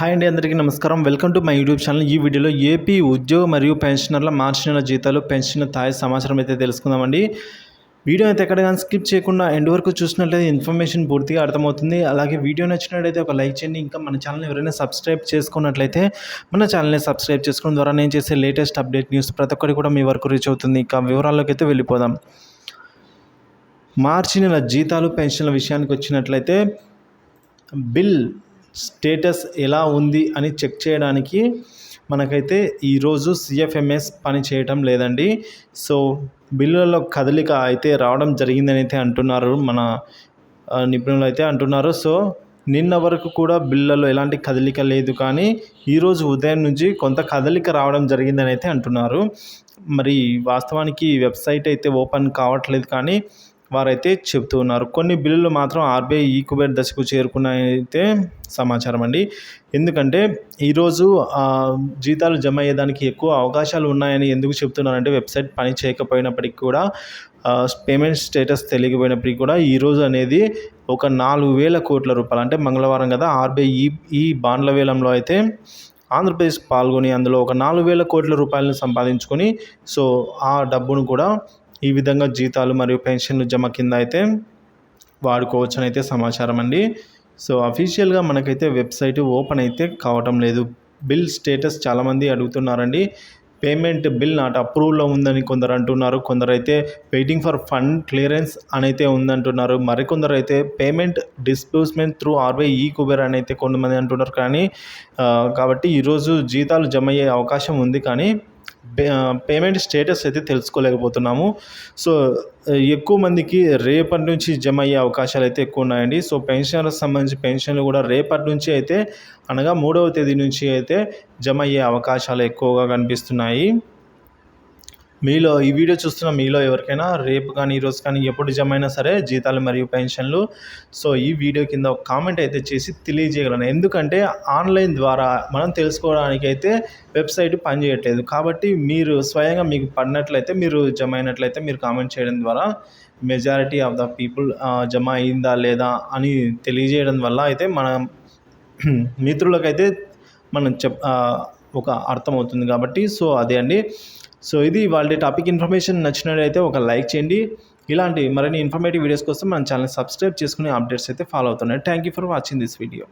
Hi అండి అందరికీ నమస్కారం. Welcome to my YouTube channel. ఈ వీడియోలో ఏపీ ఉద్యోగ మరియు పెన్షనర్ల మార్చి నెల జీతాలు పెన్షన్ తాయి సమాచారం అయితే తెలుసుకుందామండి. వీడియో అయితే ఎక్కడ కానీ స్కిప్ చేయకుండా ఎండ్ వరకు చూసినట్లయితే ఇన్ఫర్మేషన్ పూర్తిగా అర్థమవుతుంది. అలాగే వీడియో నచ్చినట్లయితే ఒక లైక్ చేయండి. ఇంకా మన ఛానల్ ఎవరైనా సబ్స్క్రైబ్ చేసుకున్నట్లయితే మన ఛానల్ని సబ్స్క్రైబ్ చేసుకోవడం ద్వారా నేను చేసే లేటెస్ట్ అప్డేట్ న్యూస్ ప్రతి ఒక్కటి కూడా మీ వరకు రీచ్ అవుతుంది. ఇంకా వివరాల్లోకి అయితే వెళ్ళిపోదాం. మార్చి నెల జీతాలు పెన్షన్ల విషయానికి వచ్చినట్లయితే బిల్ స్టేటస్ ఎలా ఉంది అని చెక్ చేయడానికి మనకైతే ఈరోజు సిఎఫ్ఎంఎస్ పని చేయటం లేదండి. సో బిల్లులలో కదలిక అయితే రావడం జరిగిందని అయితే అంటున్నారు మన నిపుణులు అయితే అంటున్నారు. సో నిన్న వరకు కూడా బిల్లులలో ఎలాంటి కదలిక లేదు కానీ ఈరోజు ఉదయం నుంచి కొంత కదలిక రావడం జరిగిందని అయితే అంటున్నారు. మరి వాస్తవానికి వెబ్సైట్ అయితే ఓపెన్ కావట్లేదు కానీ వారైతే చెప్తూ ఉన్నారు. కొన్ని బిల్లులు మాత్రం ఆర్బీఐ ఈక్యుబేట్ దశకు చేరుకున్నాయైతే సమాచారం అండి. ఎందుకంటే ఈరోజు జీతాలు జమ అయ్యేదానికి ఎక్కువ అవకాశాలు ఉన్నాయని ఎందుకు చెప్తున్నారంటే వెబ్సైట్ పని చేయకపోయినప్పటికీ కూడా పేమెంట్ స్టేటస్ తెలియకపోయినప్పటికీ కూడా ఈరోజు అనేది ఒక నాలుగు వేల కోట్ల రూపాయలు అంటే మంగళవారం కదా ఆర్బీఐ ఈ ఈ బాండ్ల వేలంలో అయితే ఆంధ్రప్రదేశ్ పాల్గొని అందులో ఒక నాలుగు వేల కోట్ల రూపాయలను సంపాదించుకొని సో ఆ డబ్బును కూడా ఈ విధంగా జీతాలు మరియు పెన్షన్లు జమ కింద అయితే వాడుకోవచ్చు అని అయితే సమాచారం అండి సో అఫీషియల్గా మనకైతే వెబ్సైట్ ఓపెన్ అయితే కావటం లేదు. బిల్ స్టేటస్ చాలామంది అడుగుతున్నారండి. పేమెంట్ బిల్ నాట్ అప్రూవ్లో ఉందని కొందరు అంటున్నారు. కొందరు అయితే వెయిటింగ్ ఫర్ ఫండ్ క్లియరెన్స్ అని అయితే ఉందంటున్నారు. మరికొందరు అయితే పేమెంట్ డిస్బర్స్మెంట్ త్రూ ఆర్బీఐ ఈ కుబేర్ అని అయితే కొంతమంది అంటున్నారు. కానీ కాబట్టి ఈరోజు జీతాలు జమ అయ్యే అవకాశం ఉంది. కానీ పేమెంట్ స్టేటస్ అయితే తెలుసుకోలేకపోతున్నాము. సో ఎక్కువ మందికి రేపటి నుంచి జమ అయ్యే అవకాశాలు అయితే ఎక్కువ ఉన్నాయండి. సో పెన్షన్లకు సంబంధించి పెన్షన్లు కూడా రేపటి నుంచి అయితే అనగా మూడవ తేదీ నుంచి అయితే జమ అయ్యే అవకాశాలు ఎక్కువగా కనిపిస్తున్నాయి. మీలో ఈ వీడియో చూస్తున్న మీలో ఎవరికైనా రేపు కానీ ఈరోజు కానీ ఎప్పుడు జమ అయినా సరే జీతాలు మరియు పెన్షన్లు సో ఈ వీడియో కింద ఒక కామెంట్ అయితే చేసి తెలియజేయగలను. ఎందుకంటే ఆన్లైన్ ద్వారా మనం తెలుసుకోవడానికి అయితే వెబ్సైట్ పనిచేయట్లేదు. కాబట్టి మీరు స్వయంగా మీకు పడినట్లయితే మీరు జమ అయినట్లయితే మీరు కామెంట్ చేయడం ద్వారా మెజారిటీ ఆఫ్ ద పీపుల్ జమ అయిందా లేదా అని తెలియజేయడం వల్ల అయితే మన మిత్రులకైతే మనం చెప్ ఒక అర్థమవుతుంది. కాబట్టి సో అదే అండి. సో ఇది వాళ్ళ టాపిక్ ఇన్ఫర్మేషన్ నచ్చినట్లయితే ఒక లైక్ చేయండి. ఇలాంటి మరిన్ని ఇన్ఫర్మేటివ్ వీడియోస్ కోసం మన ఛానల్ సబ్స్క్రైబ్ చేసుకుని అప్డేట్స్ అయితే ఫాలో అవుతున్నాయి thank you for watching this video.